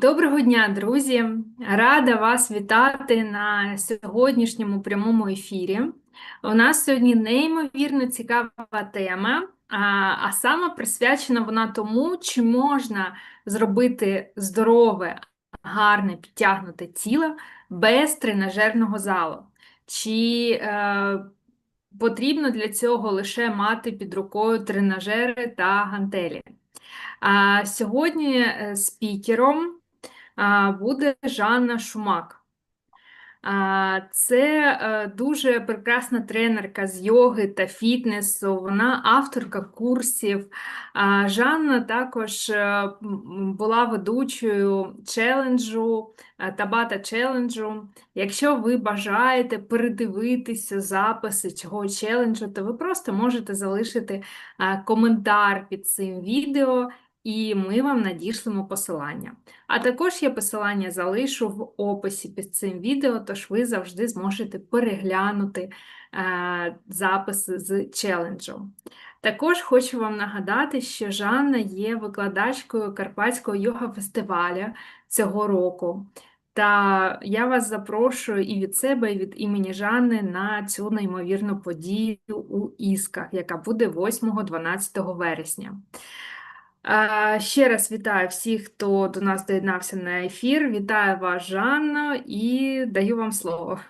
Доброго дня, друзі! Рада вас вітати на сьогоднішньому прямому ефірі. У нас сьогодні неймовірно цікава тема, а, саме присвячена вона тому, чи можна зробити здорове, гарне, підтягнуте тіло без тренажерного залу. Чи е, потрібно для цього лише мати під рукою тренажери та гантелі? А сьогодні е, спікером буде Жанна Шумак. Це е, дуже прекрасна тренерка з йоги та фітнесу. Вона авторка курсів. Жанна також е, була ведучою челенджу, е, Табата челенджу. Якщо ви бажаєте передивитися записи цього челенджу, то ви просто можете залишити коментар під цим відео, і ми вам надішлемо посилання. А також я посилання залишу в описі під цим відео, тож ви завжди зможете переглянути е, записи з челенджу. Також хочу вам нагадати, що Жанна є викладачкою Карпатського йога-фестиваля цього року. Та я вас запрошую і від себе, і від імені Жанни на цю неймовірну подію у Ісках, яка буде 8-12 вересня. Ще раз вітаю всіх, хто до нас доєднався на ефір. Вітаю вас, Жанна, і даю вам слово.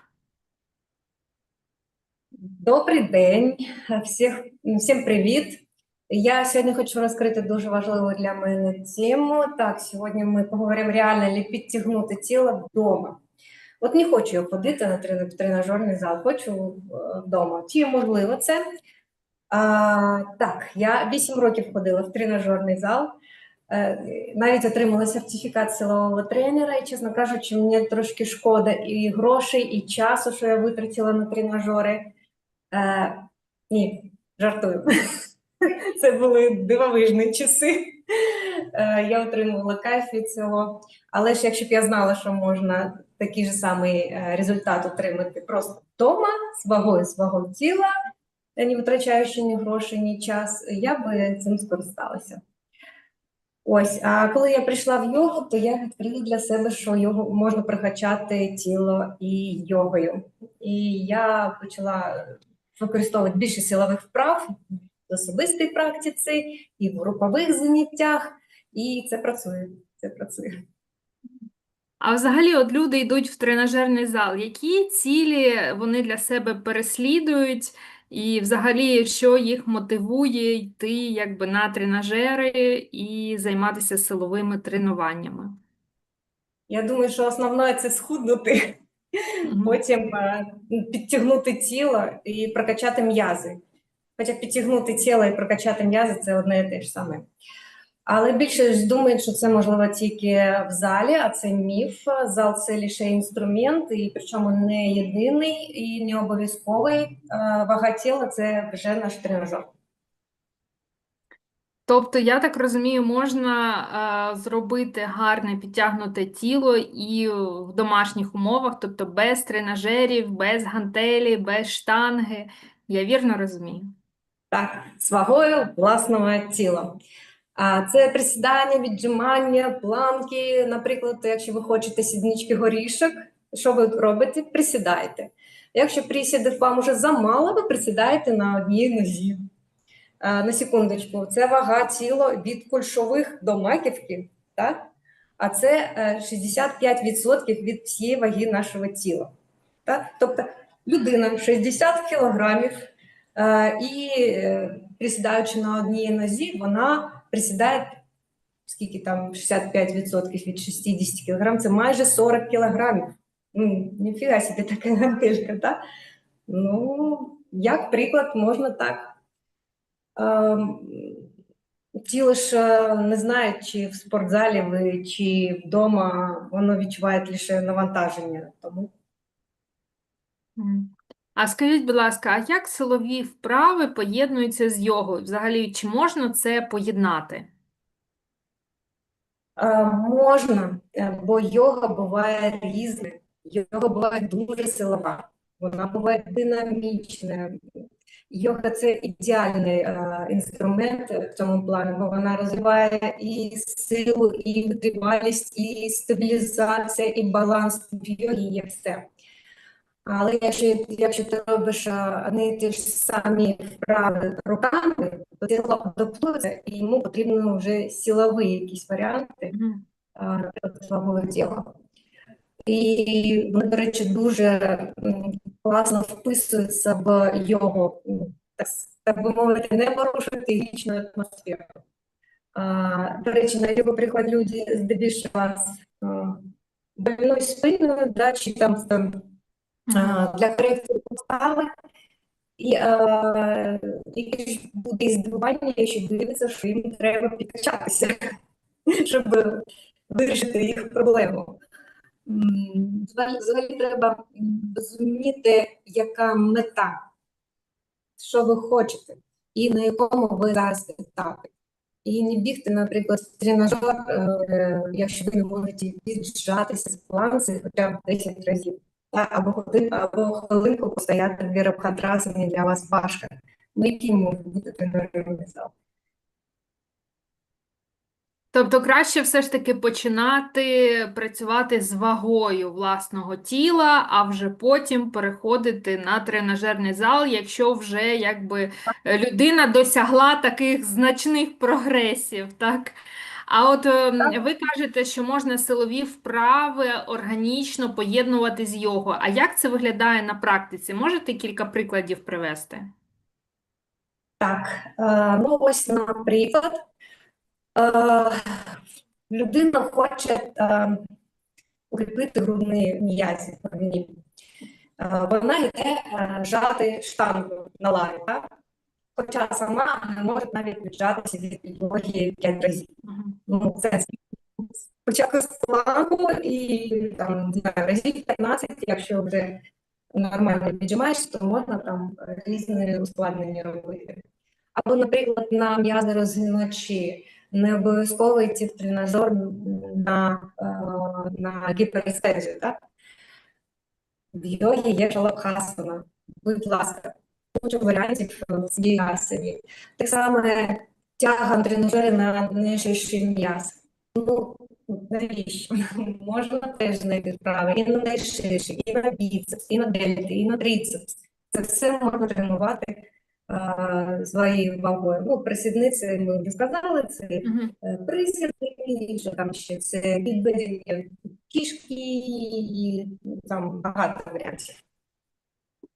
Добрий день, всіх, всім привіт. Я сьогодні хочу розкрити дуже важливу для мене тему. Так, сьогодні ми поговоримо реально підтягнути тіло вдома. От не хочу я ходити на тренажерний зал, хочу е, вдома. Чи можливо це? А, так, я 8 років ходила в тренажерний зал, е, навіть отримала сертифікат силового тренера, і, чесно кажучи, мені трошки шкода і грошей, і часу, що я витратила на тренажери. Е, ні, жартую. Це були дивовижні часи. Е, я отримувала кайф від цього. Але ж якщо б я знала, що можна такий же самий результат отримати просто вдома, з вагою, з вагою тіла, не витрачаючи ні грошей, ні час, я би цим скористалася. Ось, а коли я прийшла в йогу, то я відкрила для себе, що йогу можна прокачати тіло і йогою. І я почала використовувати більше силових вправ в особистій практиці і в групових заняттях, і це працює. Це працює. А взагалі, от люди йдуть в тренажерний зал. Які цілі вони для себе переслідують, і взагалі, що їх мотивує йти якби на тренажери і займатися силовими тренуваннями? Я думаю, що основне це схуднути, Мгм. потім е, підтягнути тіло і прокачати м'язи. Хоча підтягнути тіло і прокачати м'язи це одне і те ж саме. Але більше думають, що це можливо тільки в залі, а це міф. Зал це лише інструмент, і причому не єдиний і не обов'язковий. Е, Вага тіла це вже наш тренажер. Тобто, я так розумію, можна е, зробити гарне підтягнуте тіло і в домашніх умовах, тобто без тренажерів, без гантелі, без штанги. Я вірно розумію? Так, з вагою власного тіла. Це присідання, віджимання, планки. Наприклад, якщо ви хочете сіднички горішок, що ви робите? Присідаєте. Якщо присідів вам уже замало, ви присідаєте на одній нозі. На секундочку, це вага тіла від кульшових до маківки, так? а це е, 65% від всієї ваги нашого тіла. Так? Тобто людина 60 кілограмів е, і е, присідаючи на одній нозі, вона присідає скільки там 65% від 60 кг, це майже 40 кілограмів. Ну, ніфіга собі така гантелька, так? Ну, як приклад, можна так. Ем, тіло ж е, не знає, чи в спортзалі ви, чи вдома воно відчуває лише навантаження. Тому. А скажіть, будь ласка, а як силові вправи поєднуються з йогою? Взагалі, чи можна це поєднати? Е, Можна, е, бо йога буває різна. Йога буває дуже силова. вона буває динамічна. Йога це ідеальний е, інструмент в цьому плані, бо вона розвиває і силу, і витривалість, і стабілізація, і баланс в йогі є все. Але якщо, якщо ти робиш а, одні і ті ж самі вправи руками, то тіло адаптується, і йому потрібно вже силові якісь варіанти свого тіла. І вони, до речі, дуже класно вписуються в його, так, би мовити, не порушувати вічну атмосферу. А, До речі, на його приходять люди здебільшого з больною спиною, да, чи там, там для корекції постави. І е, яке ж буде здивування, якщо дивиться, що їм треба підкачатися, щоб вирішити їх проблему. Взагалі, треба м, розуміти, яка мета, що ви хочете, і на якому ви зараз етапі. І не бігти, наприклад, в тренажер, е, якщо ви не можете віджатися з балансу хоча б 10 разів. Або годину, або хвилинку постояти в вірабхадрасані для вас важко. Який може бути тренажерний зал? Тобто краще все ж таки починати працювати з вагою власного тіла, а вже потім переходити на тренажерний зал, якщо вже якби людина досягла таких значних прогресів, так? А от ем, ви кажете, що можна силові вправи органічно поєднувати з йогою. А як це виглядає на практиці? Можете кілька прикладів привести? Так, е, ну ось, наприклад, е, людина хоче е, укріпити грудні грудні. Е, Вона йде е, жати штангу на лаві, так? Хоча сама не може навіть віджатися від підлоги 5 разів. Ну, це спочатку з плану і там, не знаю, разів 15, якщо вже нормально віджимаєш, то можна там різні ускладнення робити. Або, наприклад, на м'язи розгиначі не обов'язково йти в тренажер на, е, на гіперекстензію, так? В йогі є шалабхасана. Будь ласка, куча варіантів в цій асані. Так само тяга в тренажері на нижчий м'яз. Ну, навіщо? Можна теж знайти вправи і на найширший, і на біцепс, і на дельти, і на трицепс. Це все можна тренувати своєю вагою. Ну, присідниці ми вже сказали, це Мгм. е, що там ще це відведення кішки і там багато варіантів.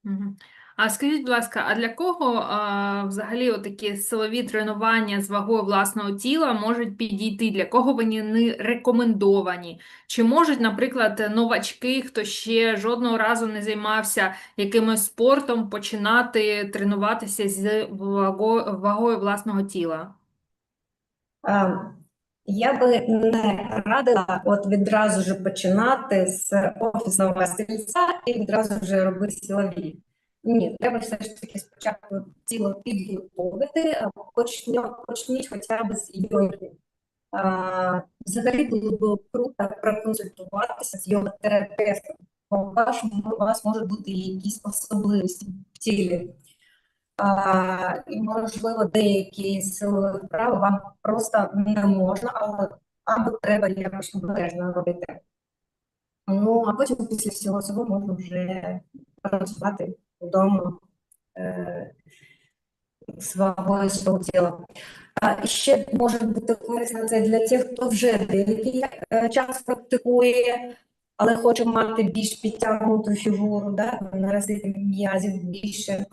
Мгм. А скажіть, будь ласка, а для кого а, взагалі такі силові тренування з вагою власного тіла можуть підійти? Для кого вони не рекомендовані? Чи можуть, наприклад, новачки, хто ще жодного разу не займався якимось спортом, починати тренуватися з ваго- вагою власного тіла? Я би не радила от відразу ж починати з офісного стільця і відразу вже робити силові. Ні, треба все ж таки спочатку тіло підготовити, почніть хоча б з йоги. Взагалі було б круто проконсультуватися з йога-терапевтом, у вас можуть бути якісь особливості в тілі. А, і, можливо, деякі силові вправи вам просто не можна, але або треба якось обережно робити. Ну, а потім після всього цього можна вже працювати вдома е, свого свого тіла. А ще може бути корисно це для тих, хто вже деякий е, час практикує, але хоче мати більш підтягнуту фігуру, да, наразити м'язів більше.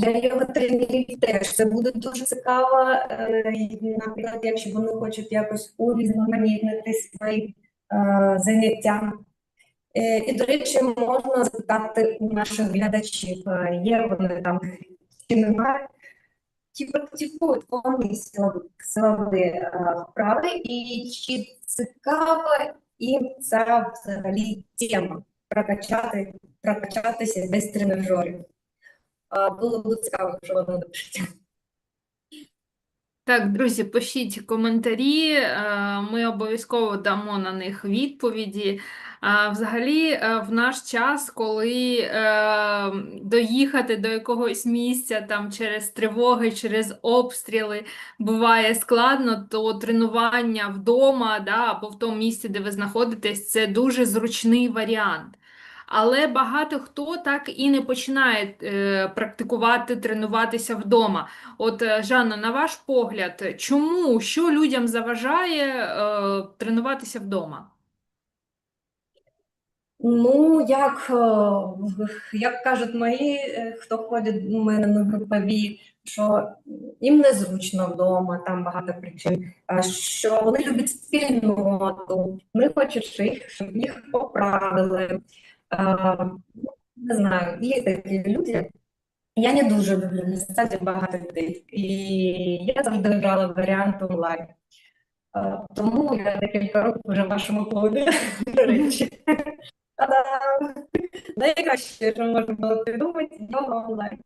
Для його тренерів теж це буде дуже цікаво, е, наприклад, якщо вони хочуть якось урізноманітнити свої заняття. Е, І, до речі, можна запитати у наших глядачів, е, є вони там чи немає, чи практикують вони силові вправи, і чи цікава їм ця взагалі тема прокачати, прокачатися без тренажерів. Було б цікаво, що вони напишуть. Так, друзі, пишіть коментарі, е, ми обов'язково дамо на них відповіді. А Взагалі, е, в наш час, коли е, доїхати до якогось місця там через тривоги, через обстріли буває складно, то тренування вдома да, або в тому місці, де ви знаходитесь, це дуже зручний варіант. Але багато хто так і не починає е, практикувати, тренуватися вдома. От, е, Жанна, на ваш погляд, чому що людям заважає е, тренуватися вдома? Ну, як, е, як кажуть мої, е, хто ходить до мене на групові, що їм незручно вдома, там багато причин, що вони люблять спільноту, вони хочуть, щоб їх поправили. Ну, Не знаю, є такі люди. Я не дуже люблю насправді багато людей. І я завжди обрала варіант онлайн. Тому я декілька років вже в вашому клубі, до речі. Найкраще, що можна було придумати, йога онлайн.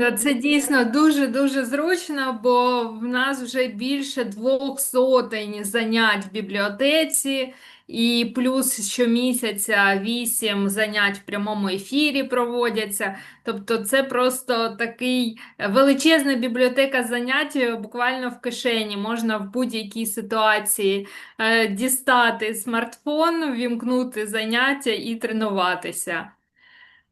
Е, Це дійсно дуже-дуже зручно, бо в нас вже більше двох сотень занять в бібліотеці, і плюс щомісяця вісім занять в прямому ефірі проводяться. Тобто це просто такий величезна бібліотека занять е, буквально в кишені. Можна в будь-якій ситуації е, дістати смартфон, вімкнути заняття і тренуватися.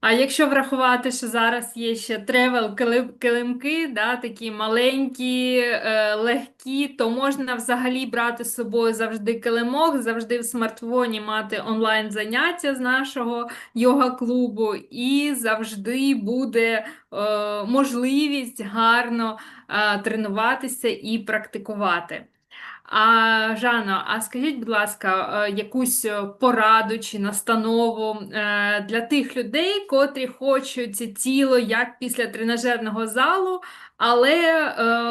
А якщо врахувати, що зараз є ще тревел килимки, да, такі маленькі, е, легкі, то можна взагалі брати з собою завжди килимок, завжди в смартфоні мати онлайн заняття з нашого йога-клубу, і завжди буде е, можливість гарно е, тренуватися і практикувати. А Жано, а скажіть, будь ласка, е, якусь е, пораду чи настанову е, для тих людей, котрі хочуть тіло як після тренажерного залу, але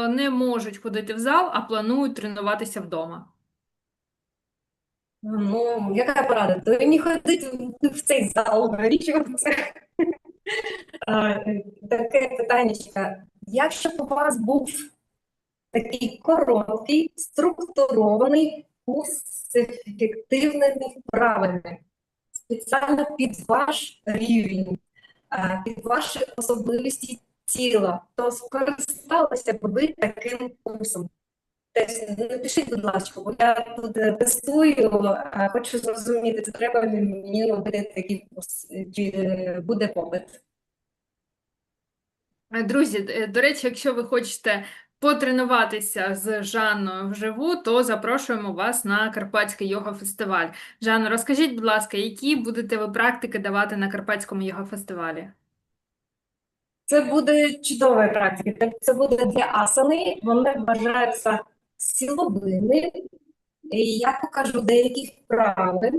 не можуть ходити в зал, а планують тренуватися вдома? Ну, яка порада? То не ходити в цей зал, річ це. Таке питання. Якщо б у вас був такий короткий, структурований курс з ефективними вправами, спеціально під ваш рівень, під ваші особливості тіла, то скористалися б ви таким курсом. Тобто, напишіть, будь ласка, бо я тут тестую, хочу зрозуміти, чи треба мені робити такий курс, чи буде попит. Друзі, до речі, якщо ви хочете потренуватися з Жанною вживу, то запрошуємо вас на Карпатський йога-фестиваль. Жанно, розкажіть, будь ласка, які будете ви практики давати на Карпатському йога-фестивалі? Це буде чудова практика. Це буде дві асани, вони вважаються силовими. І я покажу деякі вправи,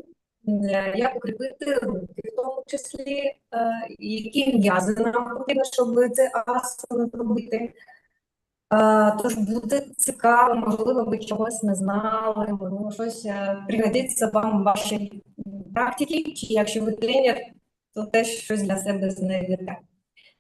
е, як укріпити руки, в тому числі, е, які м'язи нам потрібно, щоб це асани робити. Тож буде цікаво, можливо, ви чогось не знали, можливо, щось е, пригодиться вам в вашій практиці, чи якщо ви тренер, то теж щось для себе знайдете.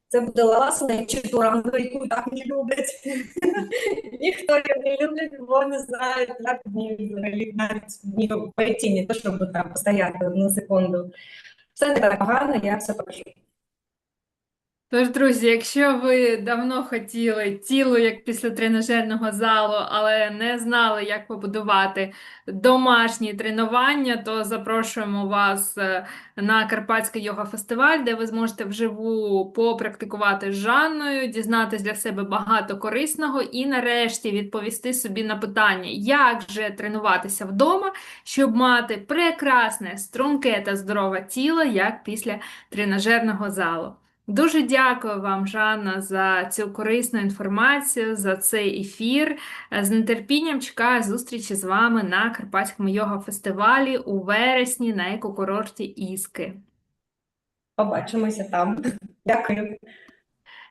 Це буде ласна чи туранга, яку так не люблять. Ніхто не любить, бо не знають, як взагалі навіть пойти, не то, щоб там постояти одну секунду. Все не так погано, я все покажу. Тож, друзі, якщо ви давно хотіли тіло як після тренажерного залу, але не знали, як побудувати домашні тренування, то запрошуємо вас е, на Карпатський йога-фестиваль, де ви зможете вживу попрактикувати з Жанною, дізнатися для себе багато корисного і нарешті відповісти собі на питання, як же тренуватися вдома, щоб мати прекрасне, струнке та здорове тіло, як після тренажерного залу. Дуже дякую вам, Жанна, за цю корисну інформацію, за цей ефір. З нетерпінням чекаю зустрічі з вами на Карпатському йога-фестивалі у вересні на екокурорті Іски. Побачимося там. Дякую.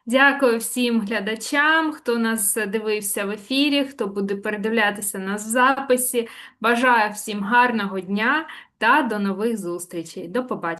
Дякую всім глядачам, хто нас дивився в ефірі, хто буде передивлятися нас в записі. Бажаю всім гарного дня та до нових зустрічей. До побачення.